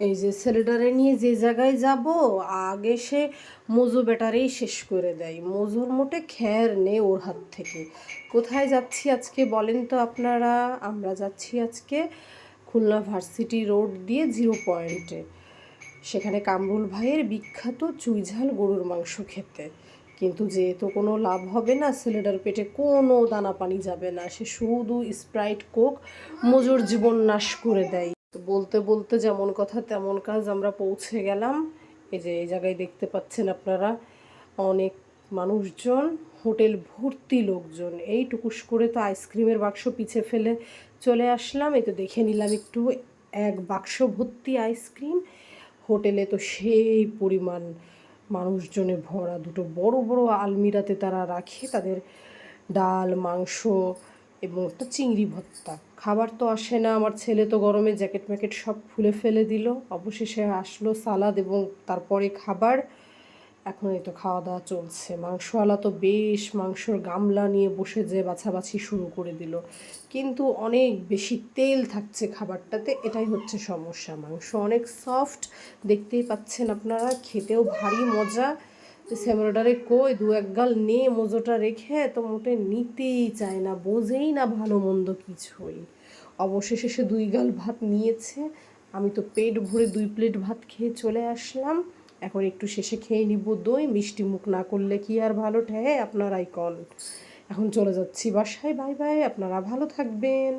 এই যে ছেলেটারে নিয়ে যে জায়গায় যাব, আগে সে মজু বেটারেই শেষ করে দেয়। মজুর মোটে খ্যার নেই ওর হাত থেকে। কোথায় যাচ্ছি আজকে বলেন তো আপনারা? আমরা যাচ্ছি আজকে খুলনা ভার্সিটি রোড দিয়ে জিরো পয়েন্টে। সেখানে কামরুল ভাইয়ের বিখ্যাত চুইঝাল গরুর মাংস খেতে। কিন্তু যেহেতু কোনো লাভ হবে না, ছেলেটার পেটে কোনো দানা পানি যাবে না। সে শুধু স্প্রাইট কোক মজুর জীবন নাশ করে দেয়। তো বলতে বলতে যেমন কথা তেমন কাজ আমরা পৌঁছে গেলাম। এই যে এই জায়গায় দেখতে পাচ্ছেন আপনারা অনেক মানুষজন, হোটেল ভর্তি লোকজন। এই টুকুস করে তো আইসক্রিমের বাক্স পিছে ফেলে চলে আসলাম। এই তো দেখে নিলাম একটু এক বাক্স ভর্তি আইসক্রিম। হোটেলে তো সেই পরিমাণ মানুষজনে ভরা দুটো বড় বড় আলমিরাতে তারা রাখে। তাদের ডাল, মাংস এবং একটা চিংড়ি ভর্তা খাবার তো আসে না, আমার ছেলে তো গরমে জ্যাকেট ম্যাকেট সব খুলে ফেলে দিল। অবশেষে আসলো সালাদ এবং তারপরে খাবার। এখন এই তো খাওয়া দাওয়া চলছে। মাংসওয়ালা তো বেশ মাংসর গামলা নিয়ে বসে যে বাছাবাছি শুরু করে দিল। কিন্তু অনেক বেশি তেল থাকছে খাবারটাতে, এটাই হচ্ছে সমস্যা। মাংস অনেক সফট দেখতেই পাচ্ছেন আপনারা, খেতেও ভারী মজা। স্যামরাডারে কই দু এক গাল নে, মজোটা রেখে তো মোটে নিতেই চায় না, বোঝেই না ভালো মন্দ কিছুই। অবশেষে সে দুই গাল ভাত নিয়েছে, আমি তো পেট ভরে দুই প্লেট ভাত খেয়ে চলে আসলাম। এখন একটু শেষে খেয়ে নিব দই, মিষ্টি মুখ না করলে কি আর ভালো ঠেয় আপনারাই কন এখন চলে যাচ্ছি বাসায়, বাই বাই, আপনারা ভালো থাকবেন।